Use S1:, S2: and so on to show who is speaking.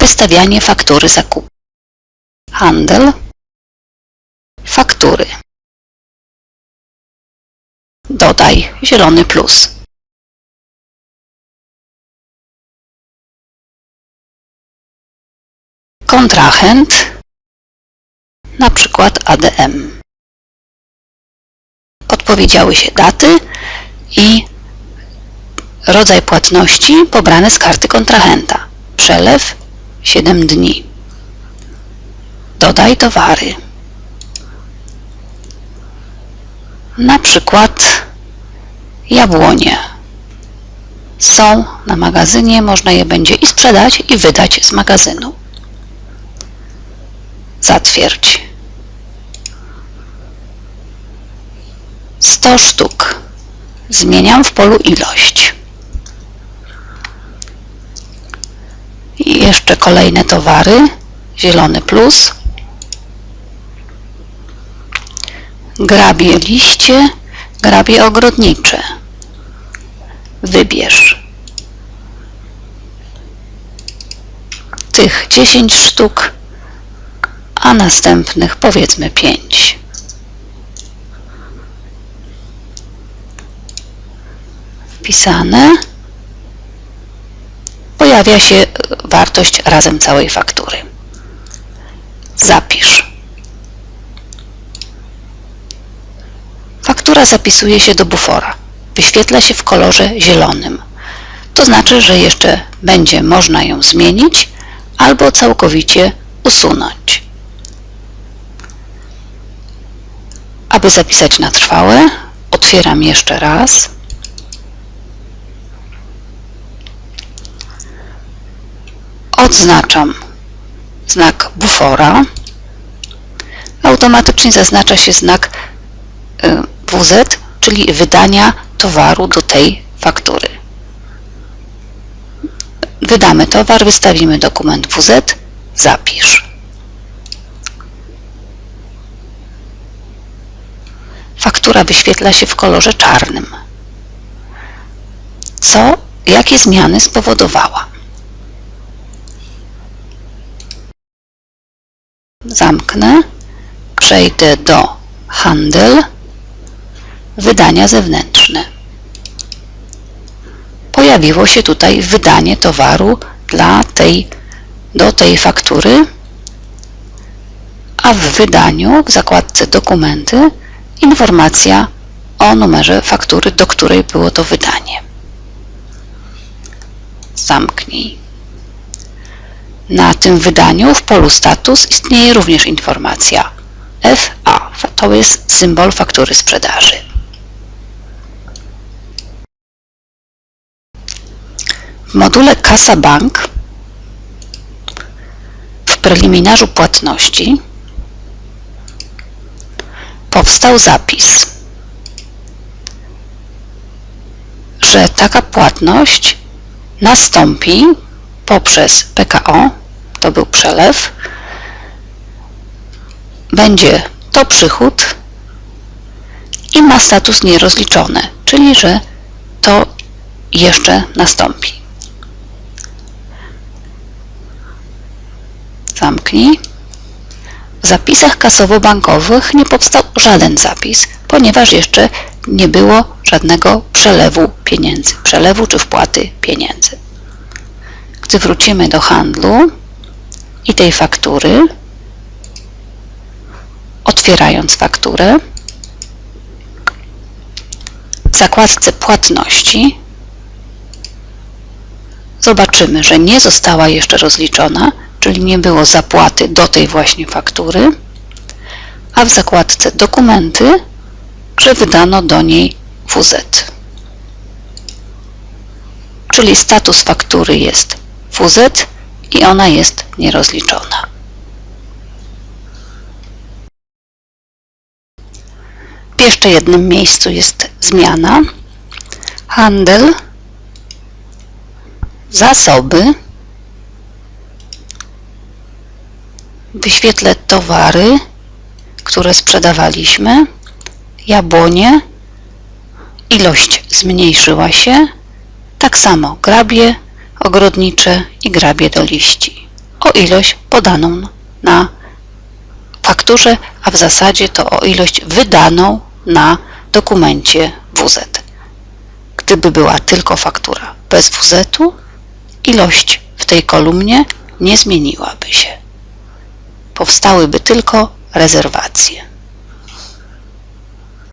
S1: Wystawianie faktury zakupu. Handel. Faktury. Dodaj zielony plus. Kontrahent, na przykład ADM. Odpowiedziały się daty i rodzaj płatności pobrany z karty kontrahenta. Przelew 7 dni. Dodaj towary. Na przykład jabłonie. Są na magazynie, można je będzie i sprzedać i wydać z magazynu. Zatwierdź. 100 sztuk. Zmieniam w polu ilość. I jeszcze kolejne towary. Zielony plus. Grabie liście, grabie ogrodnicze. Wybierz. Tych 10 sztuk, a następnych powiedzmy 5. Wpisane. Pojawia się wartość razem całej faktury. Zapisz. Faktura zapisuje się do bufora. Wyświetla się w kolorze zielonym. To znaczy, że jeszcze będzie można ją zmienić albo całkowicie usunąć. Aby zapisać na trwałe, otwieram jeszcze raz. Odznaczam znak bufora. Automatycznie zaznacza się znak y, WZ, czyli wydania towaru do tej faktury. Wydamy towar, wystawimy dokument WZ, zapisz. Faktura wyświetla się w kolorze czarnym. Co, jakie zmiany spowodowała? Zamknę, przejdę do handel, wydania zewnętrzne. Pojawiło się tutaj wydanie towaru dla tej, do tej faktury, a w wydaniu w zakładce dokumenty informacja o numerze faktury, do której było to wydanie. Zamknij. Na tym wydaniu w polu status istnieje również informacja FA. To jest symbol faktury sprzedaży. W module Kasa Bank w preliminarzu płatności powstał zapis, że taka płatność nastąpi poprzez PKO, to był przelew, będzie to przychód i ma status nierozliczony, czyli że to jeszcze nastąpi. Zamknij. W zapisach kasowo-bankowych nie powstał żaden zapis, ponieważ jeszcze nie było żadnego przelewu pieniędzy, przelewu czy wpłaty pieniędzy. Gdy wrócimy do handlu i tej faktury, otwierając fakturę, w zakładce płatności zobaczymy, że nie została jeszcze rozliczona, czyli nie było zapłaty do tej właśnie faktury, a w zakładce dokumenty, że wydano do niej WZ. Czyli status faktury jest WZ i ona jest nierozliczona. W jeszcze jednym miejscu jest zmiana. Handel, zasoby, wyświetlę towary, które sprzedawaliśmy, jabłonie, ilość zmniejszyła się, tak samo grabie ogrodnicze i grabie do liści. o ilość podaną na fakturze, a w zasadzie to o ilość wydaną na dokumencie WZ. Gdyby była tylko faktura bez WZ-u, ilość w tej kolumnie nie zmieniłaby się. Powstałyby tylko rezerwacje.